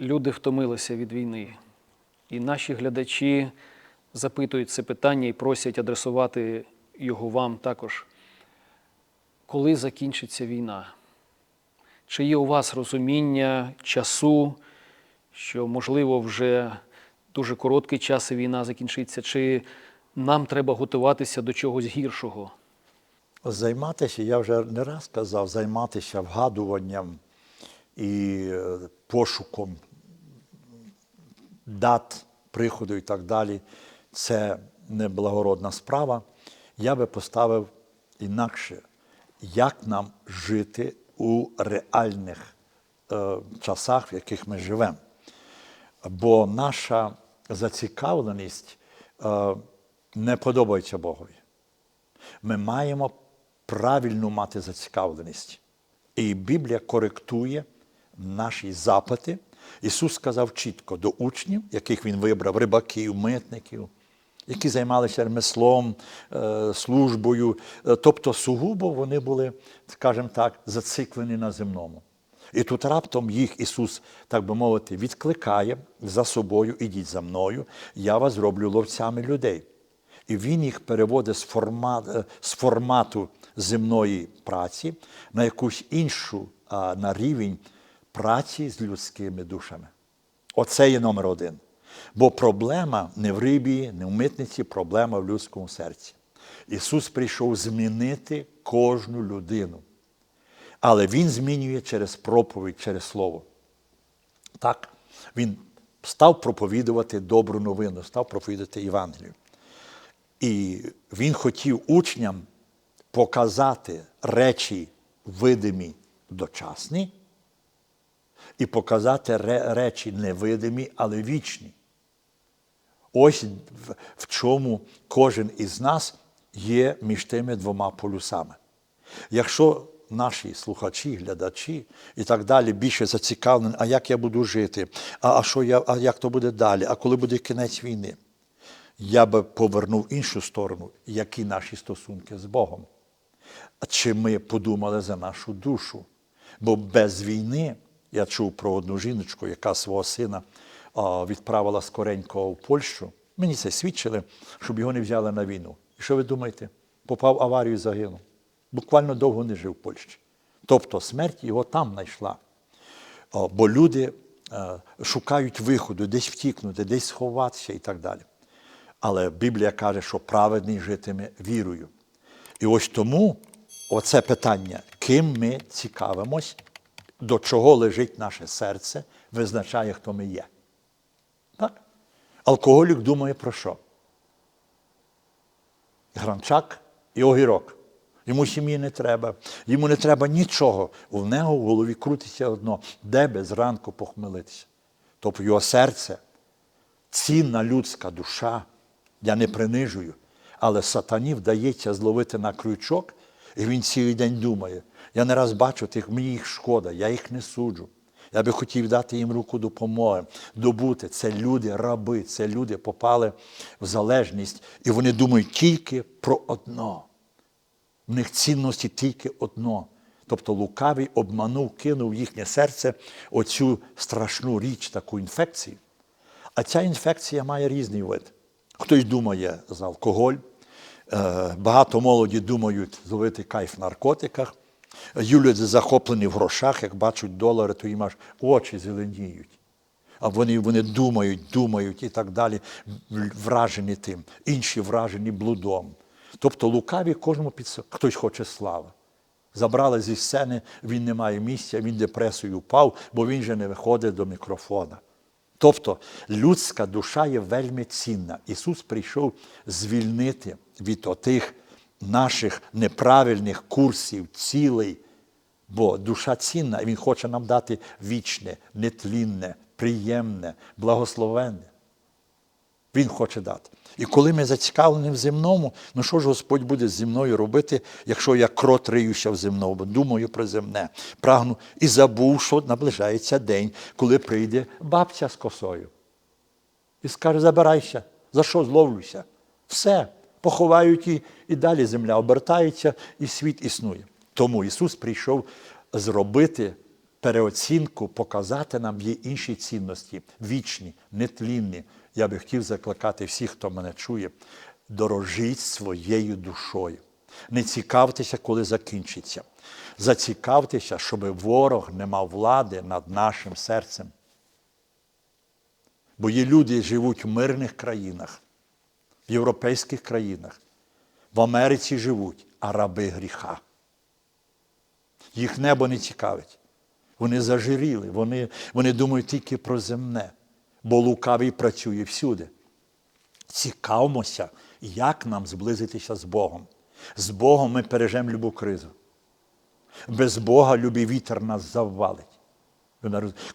люди втомилися від війни. І наші глядачі запитують це питання і просять адресувати його вам також. Коли закінчиться війна? Чи є у вас розуміння часу, що, можливо, вже дуже короткий час і війна закінчиться, чи нам треба готуватися до чогось гіршого? Займатися, я вже не раз казав, займатися вгадуванням і е, пошуком дат приходу і так далі, це неблагородна справа. Я би поставив інакше, як нам жити у реальних е, часах, в яких ми живемо. Бо наша зацікавленість е, не подобається Богові. Ми маємо правильну мати зацікавленість. І Біблія коректує наші запити. Ісус сказав чітко до учнів, яких Він вибрав, рибаків, митників, які займалися ремеслом, е, службою. Е, Тобто сугубо вони були, скажімо так, зациклені на земному. І тут раптом їх Ісус, так би мовити, відкликає за собою, ідіть за мною, я вас зроблю ловцями людей. І він їх переводить з, формат, е, з формату земної праці на якусь іншу, на рівень праці з людськими душами. Оце є номер один. Бо проблема не в рибі, не в митниці, проблема в людському серці. Ісус прийшов змінити кожну людину. Але Він змінює через проповідь, через Слово. Так, Він став проповідувати добру новину, став проповідати Євангелію. І він хотів учням показати речі видимі дочасні і показати ре- речі невидимі, але вічні. Ось в чому кожен із нас є між тими двома полюсами. Якщо наші слухачі, глядачі і так далі більше зацікавлені, а як я буду жити, а, а, що я, а як то буде далі, а коли буде кінець війни, я би повернув іншу сторону, які наші стосунки з Богом. Чи ми подумали за нашу душу? Бо без війни я чув про одну жіночку, яка свого сина відправила скоренько в Польщу. Мені це свідчили, щоб його не взяли на війну. І що ви думаєте? Попав в аварію і загинув. Буквально довго не жив в Польщі. Тобто смерть його там знайшла. Бо люди е, шукають виходу, десь втікнути, десь сховатися і так далі. Але Біблія каже, що праведний житиме вірою. І ось тому оце питання, ким ми цікавимось, до чого лежить наше серце, визначає, хто ми є. Так? Алкоголік думає про що? Гранчак і огірок. Йому сім'ї не треба, йому не треба нічого. У нього в голові крутиться одно, де би зранку похмелитися. Тобто його серце, цінна людська душа, я не принижую, але сатані вдається зловити на крючок, і він цілий день думає. Я не раз бачу тих, мені їх шкода, я їх не суджу. Я би хотів дати їм руку допомоги, добути. Це люди, раби, це люди попали в залежність, і вони думають тільки про одно. В них цінності тільки одно. Тобто лукавий обманув, кинув їхнє серце оцю страшну річ, таку інфекцію. А ця інфекція має різний вид. Хтось думає за алкоголь, багато молоді думають зловити кайф в наркотиках. Люди захоплені в грошах, як бачать долари, то їм аж очі зеленіють. А вони, вони думають, думають і так далі, вражені тим, інші вражені блудом. Тобто лукаві кожному під хтось хоче слави. Забрали зі сцени, він не має місця, він депресою впав, бо він же не виходить до мікрофона. Тобто людська душа є вельми цінна. Ісус прийшов звільнити від отих наших неправильних курсів, цілей, бо душа цінна, і Він хоче нам дати вічне, нетлінне, приємне, благословенне. Він хоче дати. І коли ми зацікавлені в земному, ну що ж Господь буде зі мною робити, якщо я крот риюся в земному, думаю про земне, прагну і забув, що наближається день, коли прийде бабця з косою. І скаже, забирайся, за що зловлюся? Все, поховають і, і далі земля обертається, і світ існує. Тому Ісус прийшов зробити переоцінку, показати нам є інші цінності, вічні, нетлінні. Я би хотів закликати всіх, хто мене чує, дорожіть своєю душою. Не цікавтеся, коли закінчиться. Зацікавтеся, щоб ворог не мав влади над нашим серцем. Бо є люди, які живуть в мирних країнах, в європейських країнах, в Америці живуть, а раби гріха. Їх небо не цікавить. Вони зажиріли, вони, вони думають тільки про земне, бо лукавий працює всюди. Цікавимося, як нам зблизитися з Богом. З Богом ми пережимо любу кризу. Без Бога любий вітер нас завалить.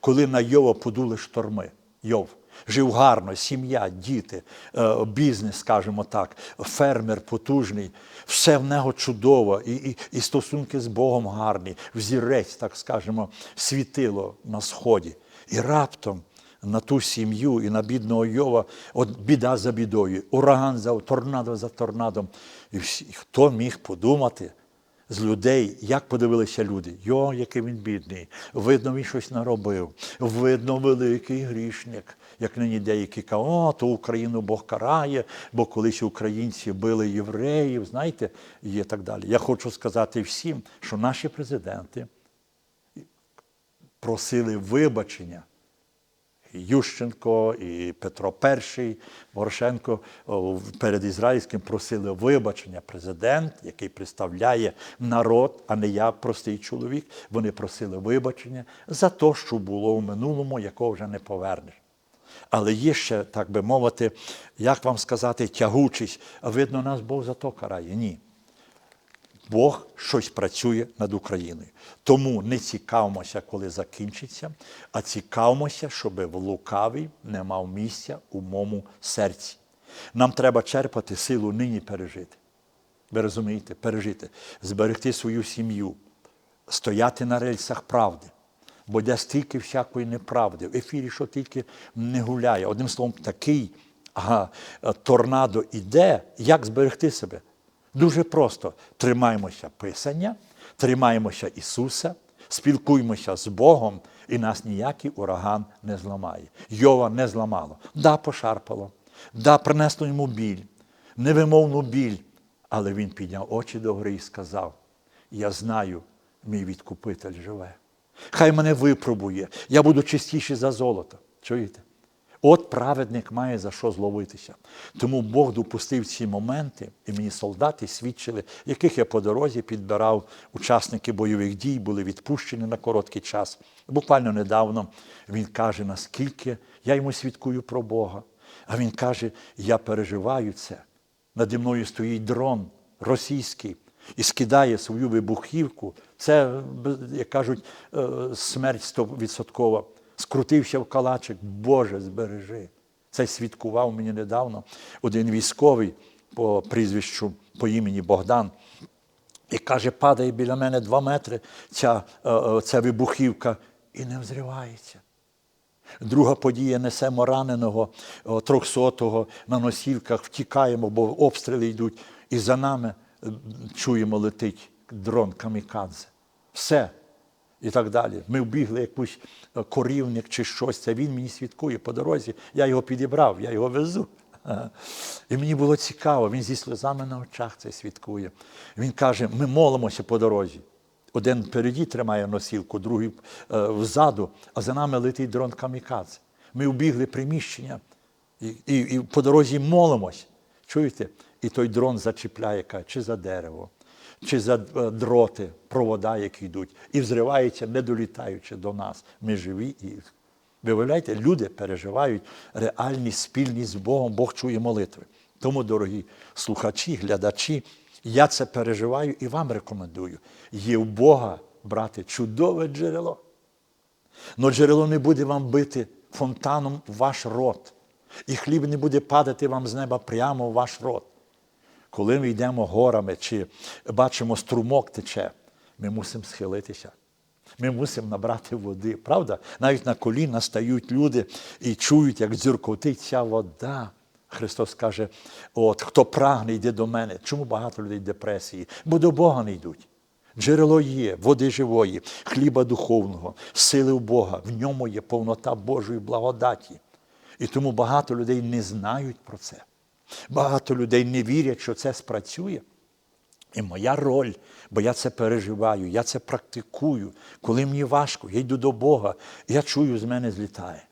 Коли на Йова подули шторми, Йов жив гарно, сім'я, діти, е, бізнес, скажімо так, фермер потужний, все в нього чудово, і, і, і стосунки з Богом гарні, взірець, так скажемо, світило на сході. І раптом на ту сім'ю і на бідного Йова, от біда за бідою, ураган за торнадо за торнадом. І всі, хто міг подумати, з людей, як подивилися люди, йо, який він бідний, видно, він щось наробив, видно, великий грішник. Як нині деякі кажуть, о, то Україну Бог карає, бо колись українці били євреїв, знаєте, і так далі. Я хочу сказати всім, що наші президенти просили вибачення. Ющенко, і Петро І, Порошенко перед ізраїльським просили вибачення. Президент, який представляє народ, а не я, простий чоловік. Вони просили вибачення за те, що було в минулому, якого вже не повернеш. Але є ще, так би мовити, як вам сказати, тягучість. А видно, нас Бог за то карає. Ні. Бог щось працює над Україною. Тому не цікавимося, коли закінчиться, а цікавимося, щоб в лукавий не мав місця у моєму серці. Нам треба черпати силу нині пережити. Ви розумієте, пережити, зберегти свою сім'ю, стояти на рельсах правди. Бо де стільки всякої неправди, в ефірі, що тільки не гуляє. Одним словом, такий ага, торнадо іде, як зберегти себе? Дуже просто тримаємося Писання, тримаємося Ісуса, спілкуємося з Богом, і нас ніякий ураган не зламає. Йова не зламало. Да, пошарпало, да, принесло йому біль, невимовну біль. Але він підняв очі до гори і сказав: Я знаю, мій відкупитель живе. Хай мене випробує, я буду чистіший за золото. Чуєте? От праведник має за що зловитися. Тому Бог допустив ці моменти, і мені солдати свідчили, яких я по дорозі підбирав учасники бойових дій, були відпущені на короткий час. Буквально недавно він каже, наскільки я йому свідкую про Бога. А він каже: я переживаю це. Наді мною стоїть дрон російський і скидає свою вибухівку. Це, як кажуть, е, смерть стовідсоткова. Скрутився в калачик, Боже, збережи. Це свідкував мені недавно один військовий по прізвищу по імені Богдан. І каже, падає біля мене два метри ця, е, е, ця вибухівка і не взривається. Друга подія несемо раненого трьохсотого на носілках, втікаємо, бо обстріли йдуть. І за нами чуємо, летить дрон камікадзе. Все. І так далі. Ми вбігли якусь е, корівник чи щось. Це він мені свідкує по дорозі. Я його підібрав, я його везу. І мені було цікаво, він зі сльозами на очах це свідкує. Він каже: ми молимося по дорозі. Один впереді тримає носілку, другий е, взаду, а за нами летить дрон камікадзе. Ми вбігли приміщення і, і, і по дорозі молимось. Чуєте? І той дрон зачіпляє, каже, чи за дерево, чи за е, дроти, провода, які йдуть, і взривається, не долітаючи до нас. Ми живі і. Ви уявляєте, люди переживають реальні спільність з Богом, Бог чує молитви. Тому, дорогі слухачі, глядачі, я це переживаю і вам рекомендую. Є в Бога, брате, чудове джерело. Но джерело не буде вам бити фонтаном в ваш рот, і хліб не буде падати вам з неба прямо в ваш рот. Коли ми йдемо горами чи бачимо струмок тече, ми мусимо схилитися. Ми мусимо набрати води, правда? Навіть на коліна стають люди і чують, як дзюркотить ця вода. Христос каже: от хто прагне, йде до мене. Чому багато людей в депресії? Бо до Бога не йдуть. Джерело є, води живої, хліба духовного, сили в Бога. В ньому є повнота Божої благодаті. І тому багато людей не знають про це. Багато людей не вірять, що це спрацює. І моя роль, бо я це переживаю, я це практикую. Коли мені важко, я йду до Бога, я чую, з мене злітає.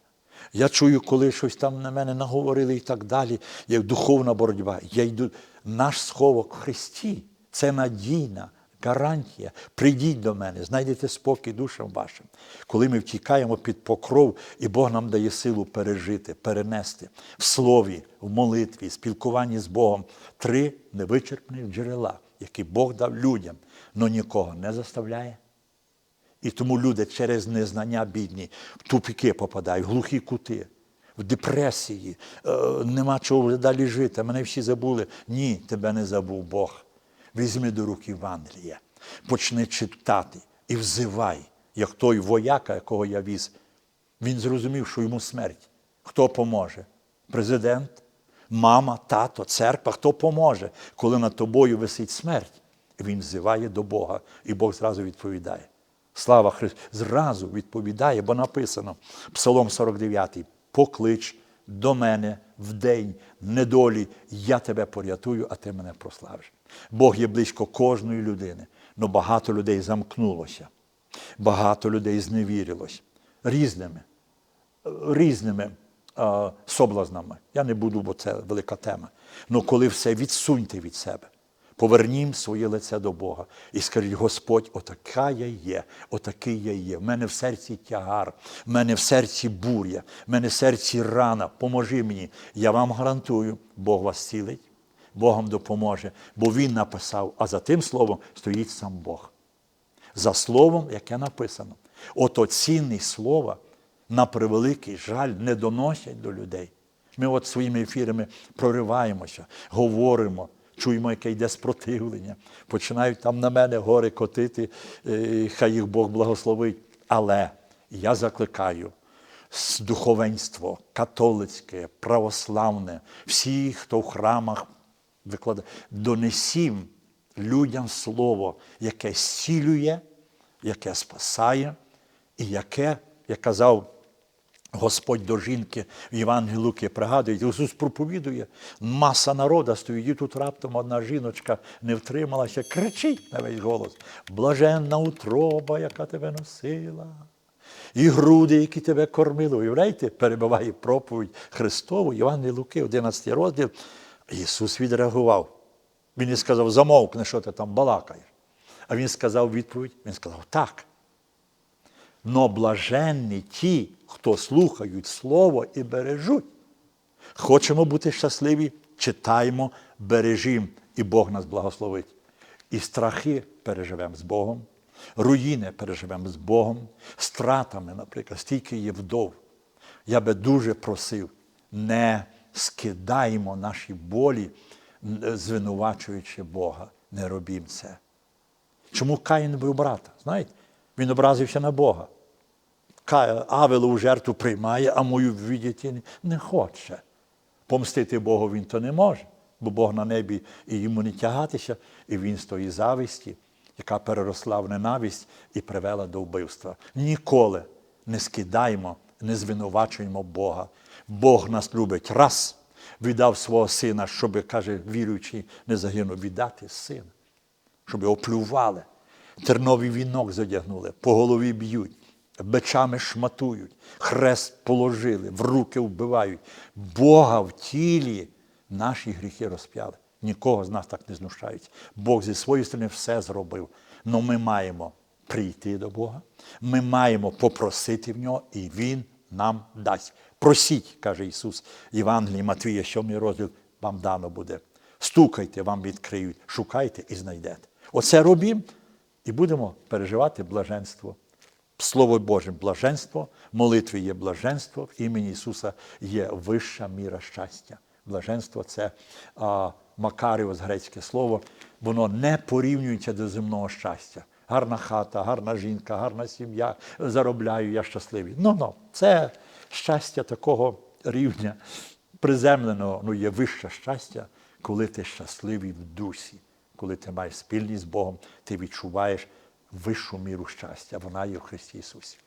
Я чую, коли щось там на мене наговорили і так далі. Є духовна боротьба. Я йду. Наш сховок в Христі це надійна гарантія. Прийдіть до мене, знайдете спокій душам вашим. Коли ми втікаємо під покров, і Бог нам дає силу пережити, перенести в слові, в молитві, спілкуванні з Богом три невичерпних джерела, які Бог дав людям, але нікого не заставляє. І тому люди через незнання бідні в тупіки попадають, в глухі кути, в депресії, е, нема чого вже далі жити. Мене всі забули. Ні, тебе не забув Бог. Візьми до рук Євангелія, почни читати і взивай, як той вояка, якого я віз. Він зрозумів, що йому смерть. Хто поможе? Президент, мама, тато, церква, хто поможе, коли над тобою висить смерть? Він взиває до Бога, і Бог зразу відповідає. Слава Христу! Зразу відповідає, бо написано Псалом 49. Поклич до мене в день недолі, я тебе порятую, а ти мене прославиш. Бог є близько кожної людини, але багато людей замкнулося, багато людей зневірилось різними, різними е, соблазнами. Я не буду, бо це велика тема. Але коли все відсуньте від себе, повернім своє лице до Бога і скажіть, Господь, отака я є, отакий я є. В мене в серці тягар, в мене в серці буря, в мене в серці рана. Поможи мені. Я вам гарантую, Бог вас цілить, Бог вам допоможе, бо Він написав, а за тим словом стоїть сам Бог. За словом, яке написано. Ото цінність слова, на превеликий жаль, не доносять до людей. Ми от своїми ефірами прориваємося, говоримо, чуємо, яке йде спротивлення. Починають там на мене гори котити, е, хай їх Бог благословить. Але я закликаю духовенство католицьке, православне, всі, хто в храмах викладає, донесім людям слово, яке зцілює, яке спасає, і яке, як казав Господь до жінки в Євангелії Луки пригадує, Ісус проповідує, маса народа стоїть, і тут раптом одна жіночка не втрималася, кричить на весь голос. Блаженна утроба, яка тебе носила, і груди, які тебе кормили. Уявляєте, перебиває проповідь Христову, Євангелії Луки, 11 розділ. Ісус відреагував. Він не сказав, замовкни, що ти там балакаєш. А він сказав відповідь, він сказав, так. Но блаженні ті, хто слухають Слово і бережуть. Хочемо бути щасливі, читаємо, бережімо, і Бог нас благословить. І страхи переживемо з Богом, руїни переживемо з Богом, стратами, наприклад, стільки є вдов. Я би дуже просив, не скидаємо наші болі, звинувачуючи Бога. Не робім це. Чому Каїн бив брата? Знаєте? Він образився на Бога. Авелу жертву приймає, а мою віддіти не хоче. Помстити Богу він то не може, бо Бог на небі і йому не тягатися, і він з тої зависті, яка переросла в ненависть і привела до вбивства. Ніколи не скидаємо, не звинувачуємо Бога. Бог нас любить раз, віддав свого сина, щоб, каже, віруючий, не загинув, віддати сина щоб його плювали, терновий вінок задягнули, по голові б'ють, бичами шматують, хрест положили, в руки вбивають. Бога в тілі наші гріхи розп'яли. Нікого з нас так не знущається. Бог зі своєї сторони все зробив. Но ми маємо прийти до Бога, ми маємо попросити в нього, і Він нам дасть. Просіть, каже Ісус, Євангелії Матвія, 7 розділ, вам дано буде. Стукайте, вам відкриють, шукайте і знайдете. Оце робім і будемо переживати блаженство. Слово Боже, блаженство, в молитві є блаженство, в імені Ісуса є вища міра щастя. Блаженство це а, Макаріос грецьке слово, воно не порівнюється до земного щастя. Гарна хата, гарна жінка, гарна сім'я, заробляю, я щасливий. Ну, ну, це щастя такого рівня приземленого, ну є вище щастя, коли ти щасливий в дусі, коли ти маєш спільність з Богом, ти відчуваєш вищу міру щастя. Вона є в Христі Ісусі.